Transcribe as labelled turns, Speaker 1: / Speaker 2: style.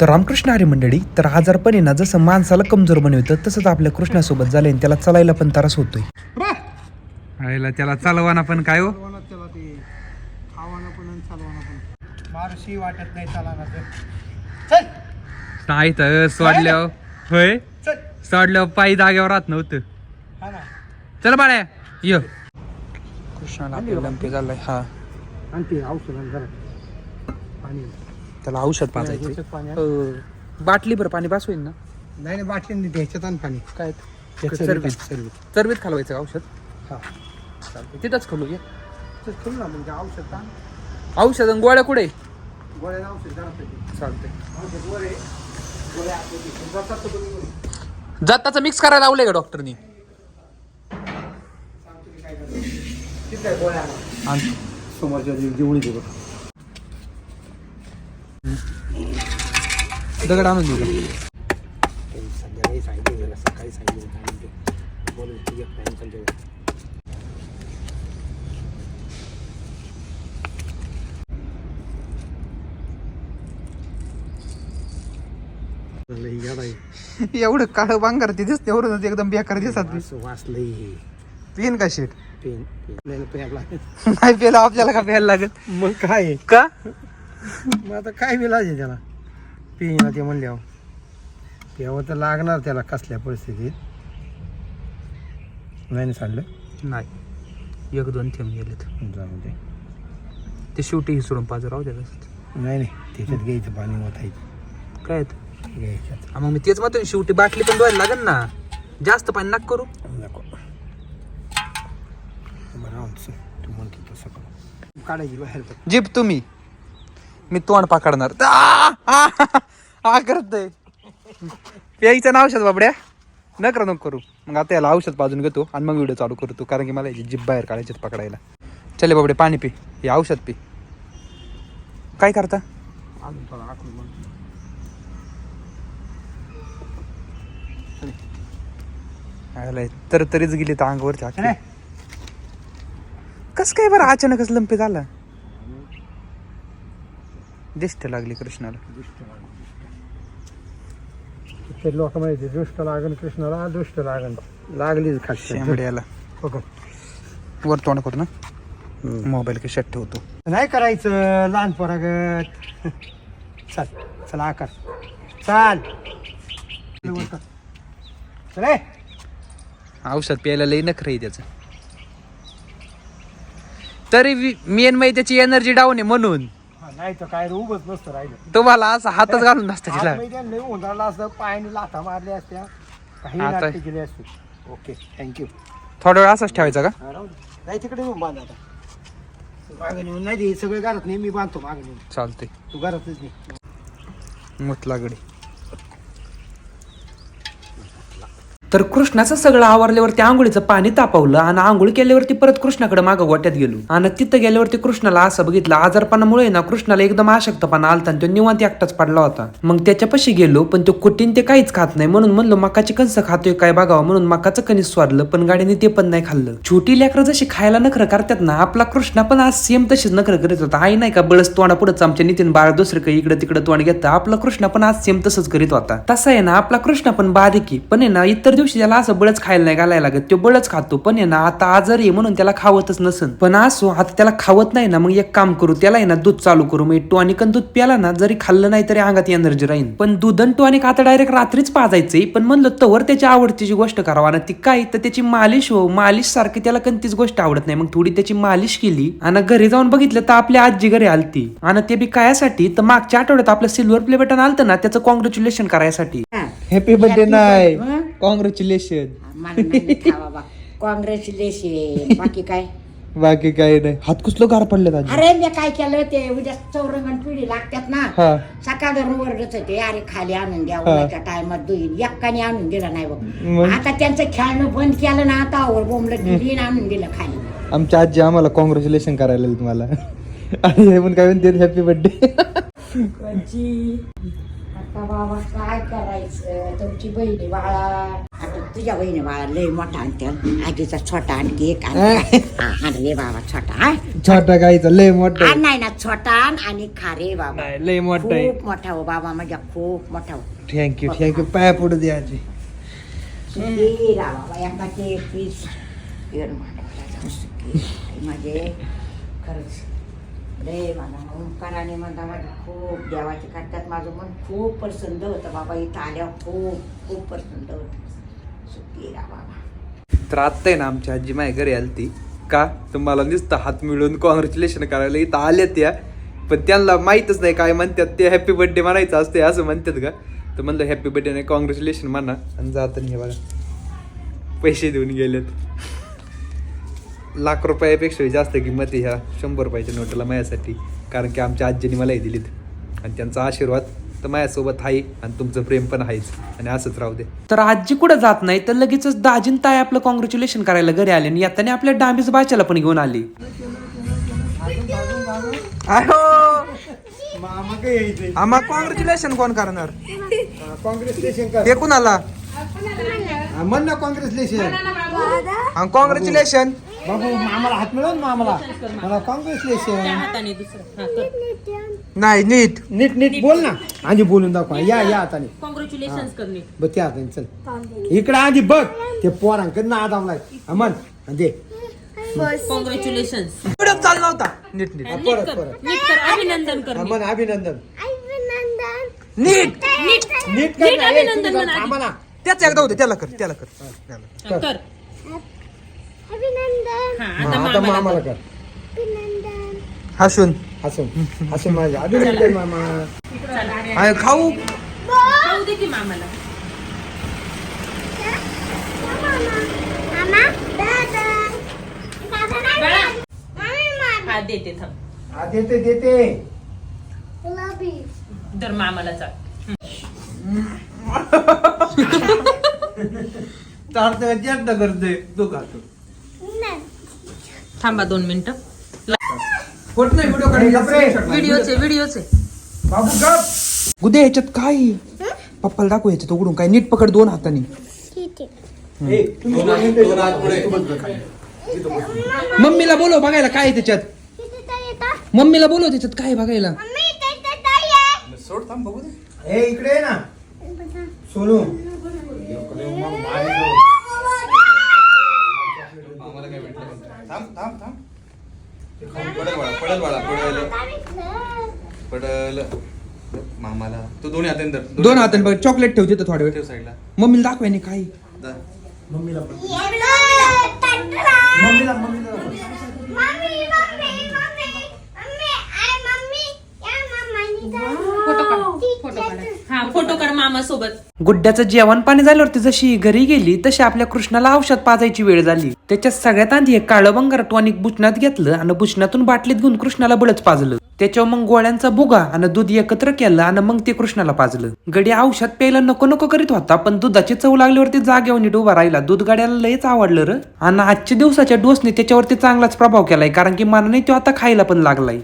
Speaker 1: तर रामकृष्ण हरी मंडळी तर आजारपण आहे ना जसं माणसाला कमजोर बनवतं तसंच आपल्या कृष्णासोबत झालंय आणि त्याला चालायला पण त्रास होतोय.
Speaker 2: आईला त्याला चालवाना पण काय हो?
Speaker 3: त्याला ते खावानं पण आणि चालवानं पण. मारशी वाटत नाही चालवणार चल!
Speaker 2: नाही तर सोडल्यावर होय?
Speaker 3: चल!
Speaker 2: सोडल्यावर पायी जागेवर राहत नव्हतं.
Speaker 3: हा ना.
Speaker 2: चल बाळ्या ये.
Speaker 1: कृष्णाला लंपे झालाय हा.
Speaker 3: आणि ते औषध आण जरा. पाणी.
Speaker 1: त्याला औषध पाजायचं. बाटली बरं पाणी पास होईल ना
Speaker 3: नाही नाही बाटली नाही ह्याच्यात आण पाणी
Speaker 1: काय सर्विस.
Speaker 3: सर्विस.
Speaker 1: चरबीत खालवायचं औषध
Speaker 3: हा
Speaker 1: चालतंय तिथंच खालू घे
Speaker 3: तर ना म्हणजे औषध आण.
Speaker 1: औषध आणि गोळ्या कुठे
Speaker 3: गोळ्याला औषध जरा पाहिजे.
Speaker 1: चालतंय
Speaker 3: औषध वर आहे. गोळ्या आत होती. जातात तर बरोबर आहे.
Speaker 1: जाताचं मिक्स करायला लावलंय का डॉक्टरनी
Speaker 3: गोळ्या आणा. समोरच्या जी- जेवढी दे बघ
Speaker 1: दगड आणून देऊ का?
Speaker 3: ते संध्याकाळी सांगितलं गेलं सकाळी सांगितलं काय संध्याकाळी चांगलं ही गाड आहे.
Speaker 1: एवढं काळं बांगार ते दिसते एवढं एकदम बेकार दिसत
Speaker 3: वास- वासलंय हे.
Speaker 1: पेन का शेट
Speaker 3: पेन प्यायला.
Speaker 1: नाही पेला आपल्याला का प्यायला लागत
Speaker 3: मग काय आहे?
Speaker 1: का
Speaker 3: मग आता काय आहे त्याला पेन ते म्हणल्यावर प्यावं तर लागणार त्याला कसल्या परिस्थितीत? नाही सांडलं
Speaker 1: नाही. एक दोन थेंब गेलेत.
Speaker 3: जाऊ दे.
Speaker 1: ते शेवटी हिसरून पाजर राहू द्या.
Speaker 3: नाही नाही. त्याच्यात घ्यायचं पाणी ओतायचं.
Speaker 1: काय?
Speaker 3: घ्यायच्यात.
Speaker 1: हा, मग मी तेच म्हणतो शेवटी बाटली पण धुवायला लागेल ना. जास्त पाणी नाक करू.
Speaker 3: नको. बरं तू म्हणतो तसं करू. काढायची बाहेर.
Speaker 1: जीप तुम्ही. मी तोंड पाकडणार. करतय. प्यायचं ना औषध बाबड्या. न करा नको करू. मग आता याला औषध पाजून घेतो आणि मग व्हिडिओ चालू करतो. कारण की मला याची जीप बाहेर काढायची पकडायला. चले बाबडे पाणी पी. हे औषध पी. काय करता? तर तरीच गेली तर अंगावरची
Speaker 3: अरे.
Speaker 1: आखी कस काय बरं अचानकच लंपी झाला? दिष्ट लागली कृष्णाला.
Speaker 3: ते लोक माहिती दुष्ट लागन कृष्णाला दुष्ट लागन. लागलीच खास.
Speaker 1: शेंबड्याला. वर तोंड करू ना? मोबाईल की शट ठेवतो
Speaker 3: नाही करायचं लहान पोरागत चल चल आकार. चाल. चल ए.
Speaker 1: औषध प्यायला लई नखर आहे त्याचं. तरी मेन म्हणजे त्याची एनर्जी डाऊन आहे म्हणून.
Speaker 3: नाही तर काय रे उभंच नसतं राहिलं.
Speaker 1: तुम्हाला असं हातच घालून नसतं तिला.
Speaker 3: आज मैदान लय उंदराला असतं पायाने लाथा मारल्या असत्या. काही
Speaker 1: आता-
Speaker 3: नाटके केली असते. ओके थँक्यू
Speaker 1: थोडा वेळ असंच ठेवायचा का?
Speaker 3: नाही तिकडे येऊन बांध आता. मागं नेऊन नाही ते सगळं घरात नाही मी बांधतो मागं नेऊन.
Speaker 1: चालते
Speaker 3: तू घरातच नाही
Speaker 1: मुतलागडी. तर कृष्णाचं सगळं आवरल्यावरती आंघोळीचं पाणी तापवलं आणि आंघोळ केल्यावरती परत कृष्णाकडे मागं गोट्यात गेलो. आणि तिथं गेल्यावरती कृष्णाला असं बघितलं आजारपणामुळे ना कृष्णाला एकदम आशक्तपणा आलता आणि तो निवांत एकटाच पडला होता. मग त्याच्यापाशी गेलो पण तो कुटीन ते काहीच खात नाही म्हणून म्हणलं मकाची कणसं खातोय काय बघावं? म्हणून मकाचं कणीस स्वारलं पण गाडीने ते पण नाही खाल्लं. छोटी लेकरं जशी खायला नखरं करतात ना आपला कृष्णा पण आज सेम तशीच नखरं करीत होता. आई नाही का बळस तोंडा पुढंच आमच्या नितीन बाळ दुसरं काही इकडे तिकडे तोंड घेतं आपला कृष्णा पण आज सेम तसंच करीत होता. तसा आहे ना आपला कृष्णा पण बारीकी पण आहे ना इतर दिवशी त्याला असं बळच खायला नाही घालायला लागत. तो बळच खातो. पण आहे ना आता आजारी आहे म्हणून त्याला खावतच नसन. पण असो आता त्याला खावत नाही ना मग एक काम करू. त्याला आहे ना दूध चालू करू. मग टॉनिक आणि दूध प्याला ना जरी खाल्लं नाही तरी अंगात एनर्जी राहील पण दूध आणि टॉनिक आता डायरेक्ट रात्रीच पाजायचंय. पण म्हणलं तवर त्याची आवडतीची गोष्ट करावा. ना ती काय? तर त्याची मालिश हो. मालिश सारखी त्याला कोणतीच गोष्ट आवडत नाही. मग थोडी त्याची मालिश केली आणि घरी जाऊन बघितलं तर आपली आजी घरी आलती. आणि ते बी कायासाठी तर मागच्या आठवड्यात आपलं सिल्वर प्ले बटन आलतं ना त्याचं कॉंग्रॅच्युलेशन करायसाठी. हॅपी बर्थडे नाही कॉंग्रॅच्युलेशन
Speaker 4: मला नाही बाबा. कॉंग्रॅच्युलेशन बाकी काय?
Speaker 1: बाकी काही नाही. हात कुसलो गार पडले
Speaker 4: अरे मी काय केलं ते उद्या चौरंगण पिढी लागतात ना.
Speaker 1: हा.
Speaker 4: सकाळ ओरडत होते अरे खाली आणून द्या
Speaker 1: हा.
Speaker 4: उन्हाच्या टायमात दुईन एक्काने आणून दिलं नाही
Speaker 1: मग?
Speaker 4: बघ आता त्यांचं खेळणं बंद केलं ना आता आवर बोंबलं दिली आणून दिलं खाली.
Speaker 1: आमच्या आजी आम्हाला कॉंग्रॅच्युलेशन करायला तुम्हाला. आणि हे पण काय म्हणते हॅपी बर्थडे
Speaker 4: आता बाबा काय करायचं? तुमची बहिणी बाळा. आता तुझ्या बहिणी बाळा लय मोठा आणत्या आजीचा छोटा आणखी एक आणखी आणले बाबा छोटा हा.
Speaker 3: छोटा गाईचा लय मोठा
Speaker 4: हा नाही ना छोटा आणि खारे बाबा.
Speaker 3: नाही लय मोठा आहे.
Speaker 4: खूप मोठा हो बाबा माझ्या खूप मोठा हो.
Speaker 3: थँक्यू थँक्यू पाया पुढे द्यायची
Speaker 4: सुखी राहा बाबा एकाचे पीस येऊन जाऊ सुखी माझे खरंच लय मला ओंकाराने म्हणता माझी खूप देवाचे करतात. माझं मन खूप प्रसन्न होतं बाबा इथं आल्या खूप खूप प्रसन्न होतं. सुखी राहा बाबा.
Speaker 1: तर आत्ता आहे ना आमची आजी माझ्या घरी आली ती का तुम्हाला नुसतं हात मिळून कॉंग्रॅच्युलेशन करायला इथं आल्या त्या पण त्यांना माहीतच नाही काय म्हणतात ते हॅपी बर्थडे म्हणायचं असते असं म्हणतात का तर म्हणलं हॅपी बर्थडे नाही कॉंग्रॅच्युलेशन म्हणा आणि जाताना हे बघा पैसे देऊन गेलेत. लाख रुपयापेक्षा जास्त किंमत आहे ह्या शंभर रुपयाच्या नोटला माझ्यासाठी. कारण की आमच्या आजीने मलाही दिलीत. आणि त्यांचा आशीर्वाद तर माझ्यासोबत आहे आणि तुमचं प्रेम पण आहेच. आणि असंच राहू दे. तर आजी कुठं जात नाही तर लगेचच दाजीन ताई आपलं कॉंग्रॅच्युलेशन करायला घरी आले आणि येताना आपल्या डांबीच बाच्याला पण घेऊन आली.
Speaker 3: मामा काय यायचंय
Speaker 1: आम्हा कॉंग्रॅच्युलेशन कोण करणार?
Speaker 3: काँग्रेसलेशन कर.
Speaker 1: ते कुणाला?
Speaker 3: हा, म्हण ना काँग्रेसलेशन
Speaker 1: कॉंग्रॅच्युलेशन
Speaker 3: बाबू मामाला हात मिळवून मामाला मला काँग्रेसलेशन
Speaker 1: नाही नीट.
Speaker 3: नीट नीट बोल ना. आधी बोलून दाखवा. या या हाताने. बघ त्या हाताने चल. इकडे आधी बघ. ते पोरांकडे ना आदामलाय अमन दे.
Speaker 5: कॉंग्रॅच्युलेशन
Speaker 1: व्हिडिओ चालू नव्हता नीट नीट.
Speaker 3: परत परत.
Speaker 5: नीट कर. अभिनंदन कर
Speaker 3: अमन अभिनंदन.
Speaker 1: नीट.
Speaker 3: नीट. कर
Speaker 5: नीट
Speaker 3: ना, ए,
Speaker 5: अभिनंदन
Speaker 3: तुम्ही
Speaker 5: म्हणा
Speaker 3: ना.
Speaker 1: त्याच एकदा होते त्याला कर त्याला कर. त्याला.
Speaker 5: कर. हा
Speaker 3: हा,
Speaker 5: आता
Speaker 3: आता
Speaker 5: मामाला कर.
Speaker 1: हसून.
Speaker 3: हसून. हसून माझ्या. अभिनंदन मामा.
Speaker 1: अरे खाऊ.
Speaker 5: खाऊ दे की मामाला. बाळा. हा देते थांब.
Speaker 3: हा देते देते.
Speaker 5: तर मामाला चाल.
Speaker 3: चालतं जास्त करते तू खातो
Speaker 5: थांबा दोन मिनिटं.
Speaker 1: होत नाही व्हिडिओ
Speaker 5: व्हिडिओचे व्हिडिओचे
Speaker 3: बाबू गप.
Speaker 1: उद्या ह्याच्यात काय? पप्पाला दाखव ह्याच्यात उघडून काय. नीट पकड दोन हाताने. मम्मीला बोलव बघायला काय आहे त्याच्यात. मम्मीला बोलव त्याच्यात काय आहे बघायला.
Speaker 3: ए इकडे ये ना. सोनू.
Speaker 2: पडल बाळा पडल. पडल. मामाला. तू दोन्ही हाताने धर.
Speaker 1: दोन हाताने बघ चॉकलेट ठेवते तर थोड्या वेळ.
Speaker 2: ठेव साईडला
Speaker 1: मम्मीला दाखवाय काय.
Speaker 2: जा.
Speaker 3: मम्मीला पण. मम्मीला मम्मीला.
Speaker 5: सोबत
Speaker 1: गुड्ड्याचं जेवण पाणी झाल्यावरती जशी घरी गेली तशी आपल्या कृष्णाला औषध पाजायची वेळ झाली. त्याच्यात सगळ्यात आधी एक काळं बंगार टॉनिक बुचण्यात घेतलं आणि बुचण्यातून बाटलीत घेऊन कृष्णाला बळच पाजलं. त्याच्यावर मग गोळ्यांचा बुगा आणि दूध एकत्र केलं आणि मग ते कृष्णाला पाजलं. गडी औषध प्यायला नको नको करीत होता पण दुधाची चव लागल्यावरती जागेवर नीट उभा राहिला. दूध गाड्याला लयच आवडलं र. आणि आजच्या दिवसाच्या डोसने त्याच्यावरती चांगलाच प्रभाव केलाय कारण की मनाने तो आता खायला पण लागलाय.